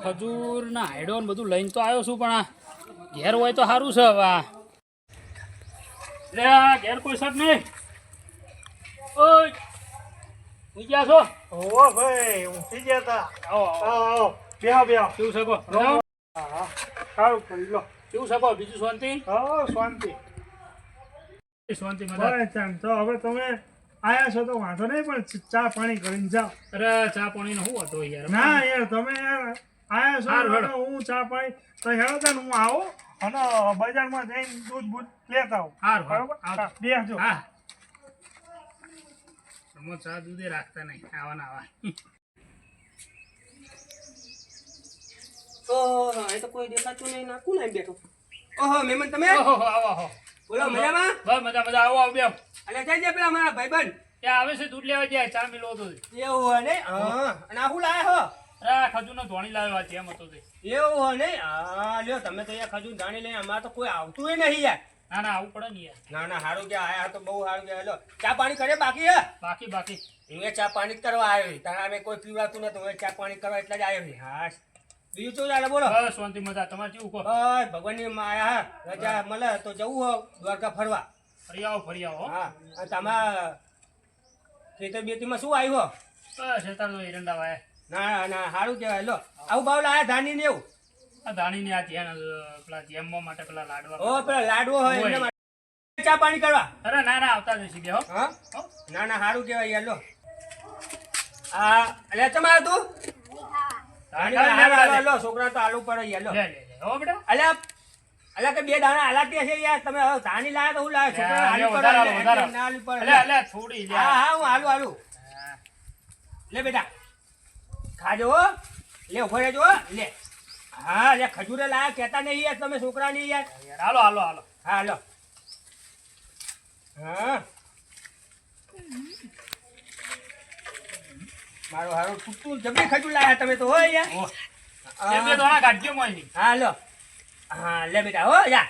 ખજૂર ના હાઈડો ને બધું લઈને તો આવ્યો છું પણ આ ઘેર હોય તો સારું છે હવે આ. ઘેર કોઈ સર નહીં. ઓય ઉઈ ગયા છો? ઓહો ભાઈ ઊંઘી ગયા તા. આવો બેહો બેહો. કેવું શકો હા. સારું કરી લો. કેવું શકો બીજું શાંતિ? હા શાંતિ. શાંતિ મજા. હવે તમે આયા છો તો વાંધો નહીં પણ ચા પાણી કરીને જાઓ. અરે ચા પાણીનો શું હતો યાર? ના યાર તમે યાર આયા છો હું ચા પાણી તો હેડો તાન હું આવો અને બજારમાં જઈને દૂધ બૂધ લેતા આવું. હાર બરાબર? હા, બેસજો હા. તમે ચા દૂધે રાખતા નહીં. આવા ના આવા ઓહો એ તો કોઈ દેખાતું નહીં ના કોણ આવી બેઠો ઓહો મેમન તમે? ઓહો આવો આવો બોલો મજામાં? બસ મજા મજા આવો આવો બેવ અલે જાય છે પેલા મારા ભાઈબંધ. ત્યાં આવે છે દૂધ લેવા જાય ચા મિલો હતો એવું હોય ને? હા. અને આહુ લાયા હો? અરે ખજૂરનો ધોણી લાવ્યો આ જેમ હતો તે. એવું હોય ને? હા લ્યો તમે તો યાર ખજૂર લઈ અમારે તો કોઈ આવતું નહીં યાર. ના ના આવું પડે ને યાર. ના ના કે આયા તો બહુ સારું કે ચા પાણી કરે બાકી હે? બાકી બાકી. હું ચા પાણી કરવા આવ્યો તારા અમે કોઈ પીવાતું નથી હું ચા પાણી કરવા એટલે જ આવ્યો હા બીજું શું ચાલે બોલો? બસ શાંતિ મજા. તમારે કેવું કહો? બસ ભગવાનની માયા રજા મળે તો જવું હો દ્વારકા ફરવા. ફરી આવો ફરી આવો હા. તમારા ખેતર બેતીમાં શું આવ્યો? બસ તો એરંડા વાય. ના ના સારું કહેવાય. લો આવું ભાવ લાયા ધાની ને એવું? આ ધાણીની આ ધ્યાન પેલા જેમવા માટે પેલા લાડવા ઓ પેલા લાડવો હોય એના માટે. ચા પાણી કરવા? અરે ના ના આવતા જઈશું બે હો. હા? ના ના સારું કહેવાય યાર લો. આ અલ્યા તમારે તું ધાણી હાલો, લેવા હાલો, લે. હાલો, છોકરા તો આલુ પડે યાર લે. લે લે હો બેટા. અલ્યા અલ્યા કે બે દાણા હલાતી હશે યાર. તમે હવે ધાની લાયા તો હું લાયા? છોકરા આલુ લે લે. થોડી હા હા હું હાલું હાલું લે બેટા. ખાજો લે ઊભો રહેજો લે. હા લે ખજૂરે લાયા કહેતા નહીં યાર તમે છોકરા નહીં યાર હાલો હાલો હાલો. હા લો. હા. મારો હારો તૂટતું જબરી ખજુ લાયા તમે તો હોય યાર. બે દોણા કાઢજો મોયની હા લો. હા લે બેટા હો જા.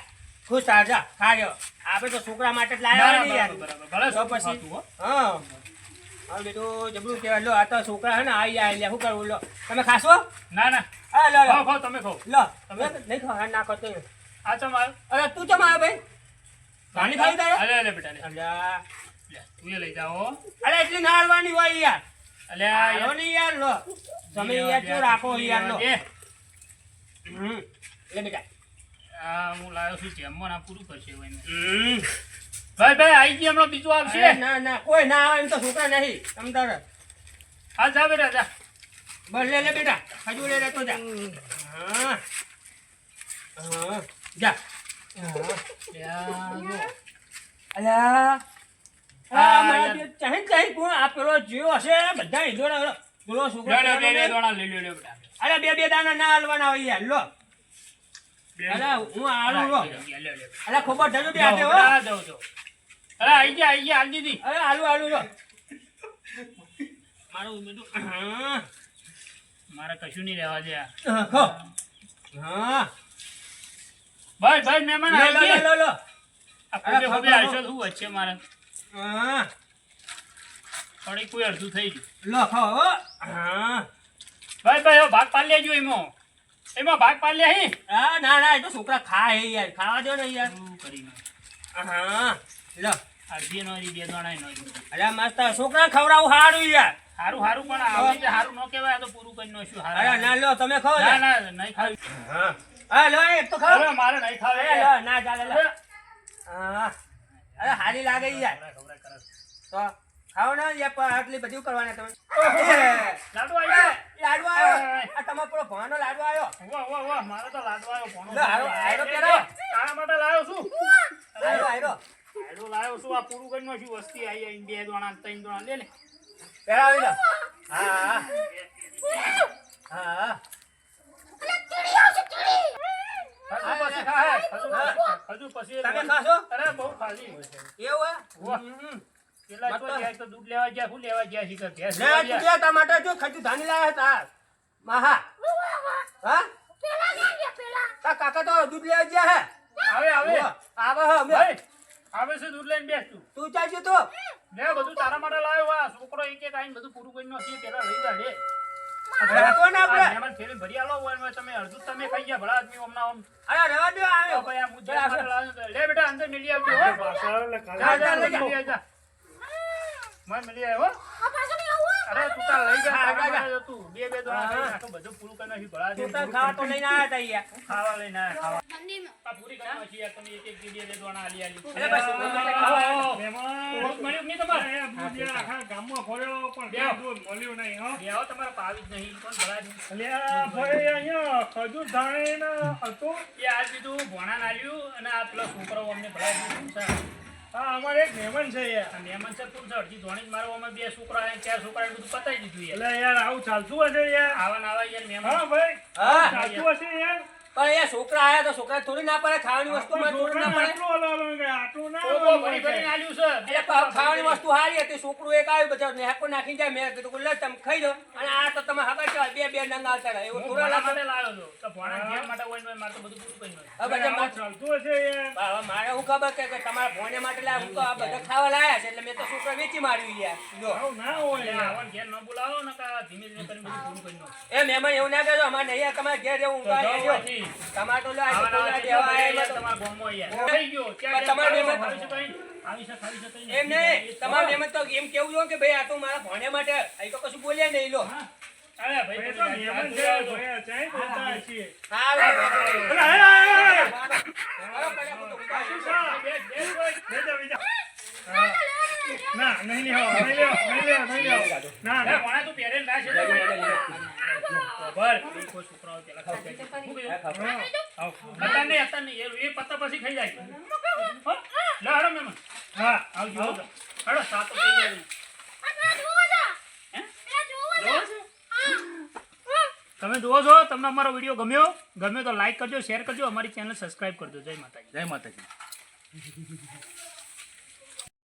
ખુશ થા જા ખાજો આપણે તો છોકરા માટે જ લાયા ને યાર. ભલે તો પછી હા. હા. બેટો જબરું કહેવાય. લો આ તો છોકરા હે ને આઈ જાય લે શું કરવું લો. તમે ખાશો? ના ના. હા લો લો. ખાઓ ખાઓ તમે ખાઓ. લો. તમે નહીં ખાવ હા ના કરતો આ ચમ આવ્યો? અરે તું ચમ આવ્યો ભાઈ? પાણી ખાવી તારે? અરે અરે બેટા અલ્યા. તું લઈ જાઓ. અરે એટલી ના હાલવાની હોય યાર. અલે હાલો નહીં યાર લો. તમે યાર શું રાખો યાર લો. હમ. લે બેટા. આ હું લાવ્યો છું જેમમાં પૂરું કરશે ભાઈ ભાઈ આઈ ગઈ હમણાં બીજું આવશે. ના ના કોઈ ના આવે એમ તો છોકરા નહીં. તમ તારે. હા જા બેટા જા. બસ લે લે બેટા. ખજૂર લે લેતો જા. હા. હા. જા. હા અલ્યા. આ મારા યાર. જે ચાહે ને ચાહે જીવ હશે બધા ઈંધોડા પેલો છોકરો લે, લે, અરે બે બે દાણા ના હાલવાના હોય યાર લો. અરે હું હાલું લો. લે, લે, લે, લે. અરે ખબર થજો બે હાથે હો. અરે આઈ ગયા આઈ ગયા હાલ દીધી અરે હાલું હાલું લો. મારું બેટું મારે કશું નહીં રહેવા દે. હા, ભાઈ ભાઈ મહેમાન આવી ગયા. લો, લો. આ ખોબે અરે, ખોબે ખાઓ, આવશો શું વચ્ચે મારે? હા. થોડી કોઈ અડધું થઈ ગયું. લખો હો. હા. ભાઈ ભાઈ હવે ભાગ પાડી લેજો એમાં. એમાં ભાગ પાડી લે હી. હા ના ના એ તો છોકરા ખાય યાર. ખાવા દો ને યાર. શું કરી હા. લો. અડધી નો રી, બે દોણા નો અરે મસ્ત છોકરા ખવડાવું સારું યાર. સારું સારું પણ આવી સારું હારું ન કહેવાય આ તો પૂરું કરી નાખ્યું અરે ના લો તમે ખાવ ના ના નહીં ખાવી. હા. હા લો એક તો ખાવ મારે નહીં ખાવ ના ચાલે હા. અરે હારી લાગે યાર. તો ખાઓ ને યાર આટલી બધું કરવાના તમે. લાડવા આવી. આવ્યો. આ તમારો પેલો ભણવાનો લાડવા આવ્યો. વાહ, વાહ, વાહ, મારો તો લાડુ આવ્યો, લે, હારો, એ, તારા માટે લાવ્યો છું. લાડુ લાવ્યો છું આ પૂરું કરી નાખ્યું. વસ્તી આવી આવીને બે દોણા ત્રણ દોણા. લે લે. પહેરાવી લો. હા હા. હા હજુ પછી તમે ખાશો? અરે બહુ ખાધી એવું. હે. પેલા તો જાય તો દૂધ લેવા ગયા શું લેવા ગયા શીખર? ભેંસ લે લેવા ગયા. જે જો ખજૂર ધાની લાયા હતા. માહા. હા? તા કાકા તો દૂધ લેવા ગયા હે. આવે આવે. આવે હે અમે. આવે છે દૂધ લઈને બેસ તું. તું ચાલજો તો. લે બધું તારા માટે લાવ્યો આ છોકરો એક એક આઈને બધું પૂરું કરી નાખ્યું પેલા લઈ જા લે. રાખો આપણે. મહેમાન થેલી ભરી આલો હોય તમે અડધું તમે ખાઈ ગયા ભલા આદમી. અરે રવા દો આવ્યો ભાઈ આ મુદ્દા. લે બેટા અંદર મિલી આવજો હો. જા, જા, લઈ લઈ જા. માર મિલી આવ્યો હો. અરે તું તાર લઈ જા હા, તારા જા, જા. માટે તું બે બે દોણા બધું પૂરું કરી નાખ્યું ભલા આદમી. તૂટલ ખાવા તો લઈને આવ્યા તા યાર ખાવા લઈને આયા, ખાવા. આ પૂરી કરી નાખી યાર તમે એક એક બે બે દોણા આલી આલી. એટલે બસ, આવો, એટલે આવો, આવો. મહેમાન દૂધ નહીં તમારે? એ આખા ગામમાં ફર્યો પણ બે મળ્યું નહીં હો તમારે પાવી જ નહીં કોણ? અલ્યા ભાઈ અહીંયા ખજૂર ધાણીને હતું એ આજ બીજું ભોણા નાલ્યું અને આ પેલા છોકરાઓ અમને ભરાય. હા અમારે એક મહેમાન છે યાર. મહેમાન છે કોણ છે? અડધી ધોણી જ મારો અમે બે છોકરા આયા, ચાર છોકરા બધું પતાઈ દીધું એટલે યાર આવું ચાલતું હશે યાર. આવા ના આવા યાર મહેમાન. હા ભાઈ. હા. ચાલતું હશે યાર. પણ એ છોકરા આયા તો છોકરા થોડી ના પડે ખાવાની થોડી ના પડે. આટલું ના છે. ખાવાની વસ્તુ સારી હતી છોકરું એક આવ્યું બધા નેકો નાખી જાય મેં કીધું લે તમે ખાઈ લો. અને આ તો તમે હગા છો બે બે નંગ આવતા રહે એવું થોડા લાગે. માટે લાવ્યો છો તો ભોણા માટે હોય ને મારે તો બધું પૂરું કરી. હવે બધા ચાલતું હશે યાર. મારે હું ખબર કે કે તમારા ભોને માટે લાયા હું તો આ બધા ખાવા લાયા છે એટલે મેં તો છોકરા વેચી માર્યું યાર. ના હોય યાર. ઘેર ન બોલાવો ને એ મહેમાન એવું ના કહેજો અમારે નહીં તમારે ઘેર એવું તો ઊંઘા જાઓ આવ્યો અહીંથી. તમારે તો લે આ કેટલા દેવા આયા તમારા ગામમાં યાર. હો. થઈ ગયો. તમારે કંઈ? એમ નહીં તમારે મહેમાન તો એમ કેવું જો કે ભાઈ આ તો મારા ભોને માટે અહીં તો કશું બોલ્યા નહીં લો હા. અરે ભાઈ, તો હાથ છે. ભાઈ ચાય પીતા છીએ હા અરે, હે, હે, હે, હે. બેજા, બેજા. હા. ના નહીં લેવો નહીં લેવો નહીં લેવો નહીં લેવો ના ના ભોણા તું પહેરીને રાખ છે ખબર, એ કોઈ છોકરાઓ પેલા ખાઈ પત્તા પછી ખાઈ જાય. લે. હા આવજો. હાલો, સાતો થઈ જાય. હે? તમે જુઓ છો તમને અમારો વીડિયો ગમ્યો ગમ્યો તો લાઈક કરજો શેર કરજો અમારી ચેનલ સબસ્ક્રાઈબ કરજો જય માતાજી જય માતાજી